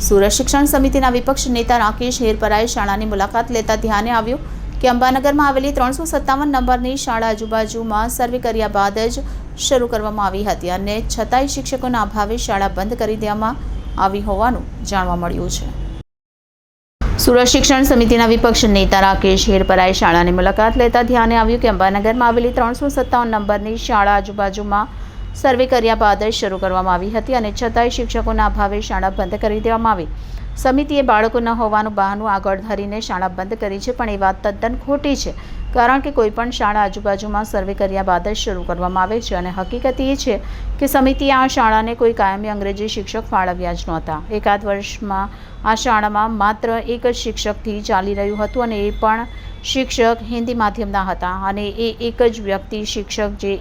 સુરત શિક્ષણ સમિતિના વિપક્ષ નેતા રાકેશ હેરપરાએ શાળાની મુલાકાત લેતા ધ્યાને આવ્યું કે અંબાનગરમાં આવેલી ત્રણસો સત્તાવન નંબરની શાળા આજુબાજુમાં સર્વે કર્યા બાદ જ શરૂ કરવામાં આવી હતી અને છતાંય શિક્ષકોના અભાવે શાળા બંધ કરી દેવામાં આવી હોવાનું જાણવા મળ્યું છે. સુરત શિક્ષણ સમિતિના વિપક્ષ નેતા રાકેશ હેરપરાએ શાળાની મુલાકાત લેતા ધ્યાને આવ્યું કે અંબાનગરમાં આવેલી ત્રણસો સત્તાવન નંબરની શાળા આજુબાજુમાં સર્વે કર્યા બાદ શરૂ કરવામાં આવી હતી અને છતાંય શિક્ષકોના અભાવે શાળા બંધ કરી દેવામાં આવી. સમિતિએ બાળકો ન હોવાનું બહાનું આગળ ધરીને શાળા બંધ કરી છે, પણ એ વાત તદ્દન ખોટી છે, કારણ કે કોઈપણ શાળા આજુબાજુમાં સર્વે કર્યા બાદ જ શરૂ કરવામાં આવે છે અને હકીકત એ છે કે સમિતિએ આ શાળાને કોઈ કાયમી અંગ્રેજી શિક્ષક ફાળવ્યા જ નહોતા. એકાદ વર્ષમાં આ શાળામાં માત્ર એક જ શિક્ષકથી ચાલી રહ્યું હતું અને એ પણ શિક્ષક હિન્દી માધ્યમના હતા અને એ એક જ વ્યક્તિ શિક્ષક જે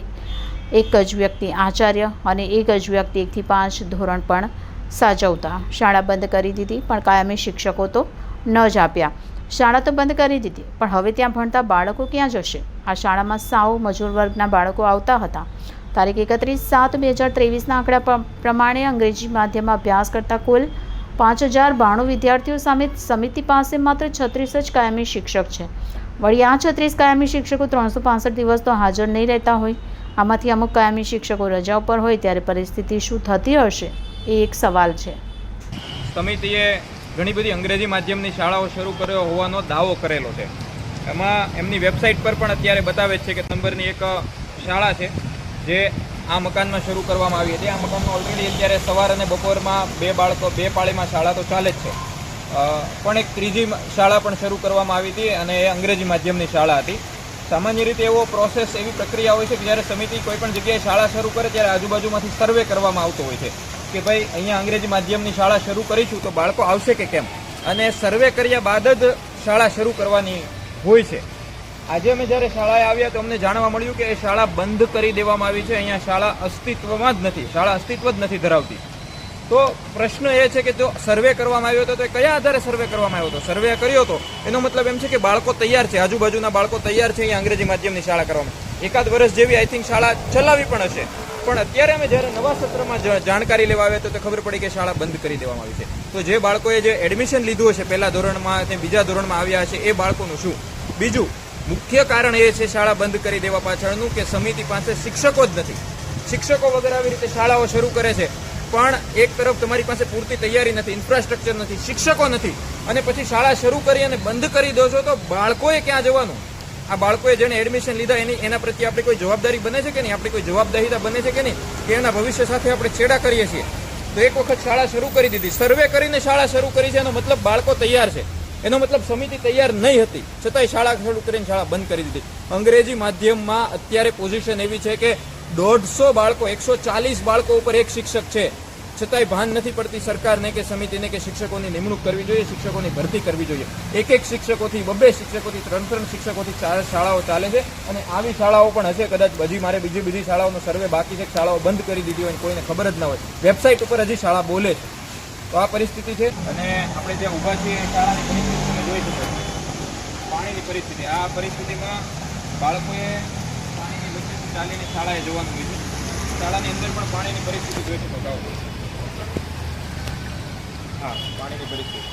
એક જ વ્યક્તિ આચાર્ય અને એક જ વ્યક્તિ એકથી પાંચ ધોરણ પણ સાચવતા. શાળા બંધ કરી દીધી, પણ કાયમી શિક્ષકો તો ન જ આપ્યા. શાળા તો બંધ કરી દીધી, પણ હવે ત્યાં ભણતા બાળકો ક્યાં જશે? આ શાળામાં સાવ મજૂર વર્ગના બાળકો આવતા હતા. તારીખ એકત્રીસ સાત બે હજાર ત્રેવીસના આંકડા પ્રમાણે અંગ્રેજી માધ્યમમાં અભ્યાસ કરતા કુલ પાંચ હજાર બાણું વિદ્યાર્થીઓ સામે સમિતિ પાસે માત્ર છત્રીસ જ કાયમી શિક્ષક છે. વળી આ છત્રીસ કાયમી શિક્ષકો ત્રણસો દિવસ તો હાજર નહીં રહેતા હોય. આમાંથી અમુક કાયમી શિક્ષકો રજા ઉપર હોય ત્યારે પરિસ્થિતિ શું થતી હશે એ એક સવાલ છે. સમિતિએ ઘણી બધી અંગ્રેજી માધ્યમની શાળાઓ શરૂ કર્યો હોવાનો દાવો કરેલો છે. એમાં એમની વેબસાઇટ પર પણ અત્યારે બતાવે છે કે નંબરની એક શાળા છે, જે આ મકાનમાં શરૂ કરવામાં આવી હતી. આ મકાનમાં ઓલરેડી અત્યારે સવાર અને બપોરમાં બે બાળકો, બે પાળીમાં શાળા તો ચાલે જ છે. પણ એક ત્રીજી શાળા પણ શરૂ કરવામાં આવી હતી અને એ અંગ્રેજી માધ્યમની શાળા હતી. સામાન્ય રીતે એવો પ્રોસેસ એવી પ્રક્રિયા હોય છે કે જ્યારે સમિતિ કોઈ પણ જગ્યાએ શાળા શરૂ કરે ત્યારે આજુબાજુમાંથી સર્વે કરવામાં આવતો હોય છે કે ભાઈ અહીંયા અંગ્રેજી માધ્યમની શાળા શરૂ કરીશું તો બાળકો આવશે કે કેમ? અને સર્વે કર્યા બાદ જ શાળા શરૂ કરવાની હોય છે. આજે અમે જ્યારે શાળાએ આવ્યા તો અમને જાણવા મળ્યું કે એ શાળા બંધ કરી દેવામાં આવી છે. અહીંયા શાળા અસ્તિત્વમાં જ નથી, શાળા અસ્તિત્વ જ નથી ધરાવતી. તો પ્રશ્ન એ છે કે જો સર્વે કરવામાં આવ્યો હતો તો કયા આધારે સર્વે કરવામાં આવ્યો હતો? સર્વે કર્યો હતો એનો મતલબ એમ છે કે બાળકો તૈયાર છે. આજુબાજુના બાળકો તૈયાર છે અહીંયા અંગ્રેજી માધ્યમની શાળા કરવામાં. એકાદ વર્ષ જેવી આઈ થિંક શાળા ચલાવી પણ હશે. પણ અત્યારે અમે જ્યારે નવા સત્રમાં જાણકારી લેવા આવ્યા તો તે ખબર પડી કે શાળા બંધ કરી દેવામાં આવી છે. તો જે બાળકોએ જે એડમિશન લીધું હશે, પહેલા ધોરણમાં તે બીજા ધોરણમાં આવ્યા હશે, એ બાળકોનું શું? બીજું, મુખ્ય કારણ એ છે શાળા બંધ કરી દેવા પાછળનું કે સમિતિ પાસે શિક્ષકો જ નથી. શિક્ષકો વગર આવી રીતે શાળાઓ શરૂ કરે છે. પણ એક તરફ તમારી પાસે પૂરતી તૈયારી નથી ઇન્ફ્રાસ્ટ્રક્ચર નથી, શિક્ષકો નથી. અને પછી શાળા શરૂ કરી અને બંધ કરી દો છો તો બાળકોએ ક્યાં જવાનું? આ બાળકોએ જેને એડમિશન લીધા એની, એના પ્રત્યે આપણી કોઈ જવાબદારી બને છે કે નહીં? આપણી કોઈ જવાબદારીતા બને છે કે નહીં? કે એના ભવિષ્ય સાથે આપણે છેડા કરીએ છીએ? તો એક વખત શાળા શરૂ કરી દીધી. સર્વે કરીને શાળા શરૂ કરી છે, એનો મતલબ બાળકો તૈયાર છે. એનો મતલબ સમિતિ તૈયાર નહીં હતી. છતાંય શાળા શરૂ કરીને શાળા બંધ કરી દીધી. અંગ્રેજી માધ્યમમાં અત્યારે પોઝિશન એવી છે કે દોઢસો બાળકો, એકસો ચાલીસ બાળકો ઉપર એક શિક્ષક છે. છતાંય ભાન નથી પડતી સરકારને કે સમિતિને કે શિક્ષકોની નિમણૂક કરવી જોઈએ, શિક્ષકોની ભરતી કરવી જોઈએ. એક એક શિક્ષકોથી બબ્બે શિક્ષકોથી, ત્રણ ત્રણ શિક્ષકોથી ચાર શાળાઓ ચાલે છે અને આવી શાળાઓ પણ હશે કદાચ હજી મારે બીજી બીજી શાળાઓનો સર્વે બાકી છે શાળાઓ બંધ કરી દીધી હોય કોઈને ખબર જ ના હોય. વેબસાઇટ ઉપર હજી શાળા બોલે છે. તો આ પરિસ્થિતિ છે. અને આપણે જ્યાં ઊભા છીએ શાળાની પરિસ્થિતિ જોઈ શકો પાણીની પરિસ્થિતિ. આ પરિસ્થિતિમાં બાળકોએ ચાલીને શાળાએ જવાનું હોય છે. શાળાની અંદર પણ પાણીની પરિસ્થિતિ જોઈ શકો છો. હા, પાણીની પરિસ્થિતિ.